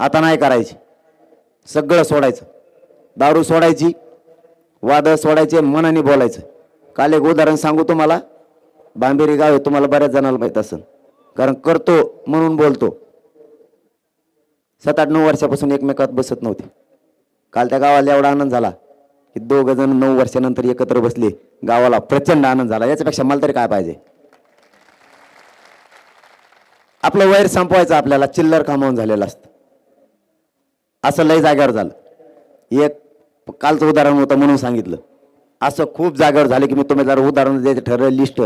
आता नाही करायची. सगळं सोडायचं. दारू सोडायची वादळ सोडायचे मनाने बोलायचं. काल एक उदाहरण सांगू तुम्हाला. बांबेरी गाव आहे तुम्हाला बऱ्याच जणांना माहीत असेल. कारण करतो म्हणून बोलतो. सात आठ नऊ वर्षापासून एकमेकात बसत नव्हते. काल त्या गावाला एवढा आनंद झाला की दोघं जण नऊ वर्षानंतर एकत्र बसले. गावाला प्रचंड आनंद झाला. याच्यापेक्षा मला तरी काय पाहिजे? आपलं वैर संपवायचं आपल्याला. चिल्लर कामावून झालेलं असतं. असं लय जाग्यावर झालं. एक कालचं उदाहरण होतं म्हणून सांगितलं. असं खूप जागेवर झालं की मी तुम्ही जर उदाहरण द्यायचं ठरलं लिस्ट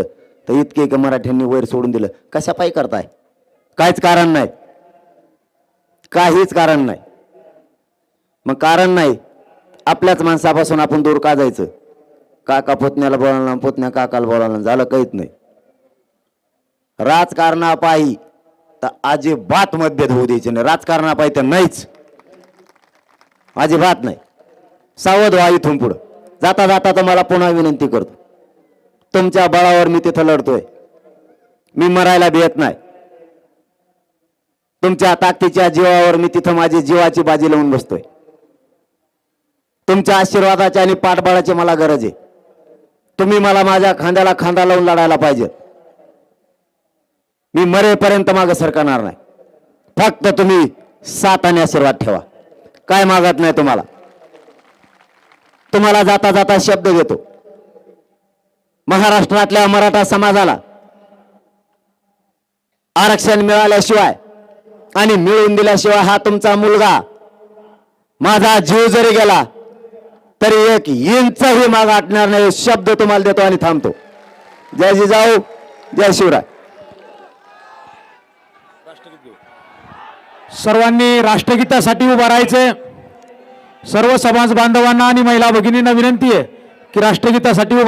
तर इतके एक मराठ्यांनी वैर सोडून दिलं. कशा पायी करताय? काहीच कारण नाही. काहीच कारण नाही. मग कारण नाही. आपल्याच माणसापासून आपण दूर का जायचं? काका पुतण्याला बोलावलं पुतण्या काकाला बोलावलं झालं काहीच नाही. राजकारणापायी तर अजिबात मतभेद होऊ द्यायचे नाही. राजकारणापायी तर नाहीच. अजिबात नाही. सावध व्हा इथून पुढं. जाता जाता तर मला पुन्हा विनंती करतो. तुमच्या बळावर मी तिथं लढतोय. मी मरायला भेट नाही. तुमच्या ताकदीच्या जीवावर मी तिथं माझी जीवाची बाजी लावून बसतोय. तुमच्या आशीर्वादाची आणि पाठबळाची मला गरज आहे. तुम्ही मला माझ्या खांद्याला खांदा लावून लढायला पाहिजे. मी मरेपर्यंत मागं सरकणार नाही. फक्त तुम्ही सात आणि आशीर्वाद ठेवा. काय मागत नाही तुम्हाला? तुम्हाला जाता जाता शब्द देतो. महाराष्ट्रातल्या मराठा समाजाला आरक्षण मिळाल्याशिवाय आणि मिळवून दिल्याशिवाय हा तुमचा मुलगा माझा जीव जरी गेला तरी एक इंचही माग आटणार नाही शब्द तुम्हाला देतो आणि थांबतो. जय जिजाऊ जय शिवराय. सर्वांनी राष्ट्रगीतासाठी उभं राहायचंय. सर्व समाज बांधवांना आणि महिला भगिनींना विनंती आहे की राष्ट्रगीतासाठी उभा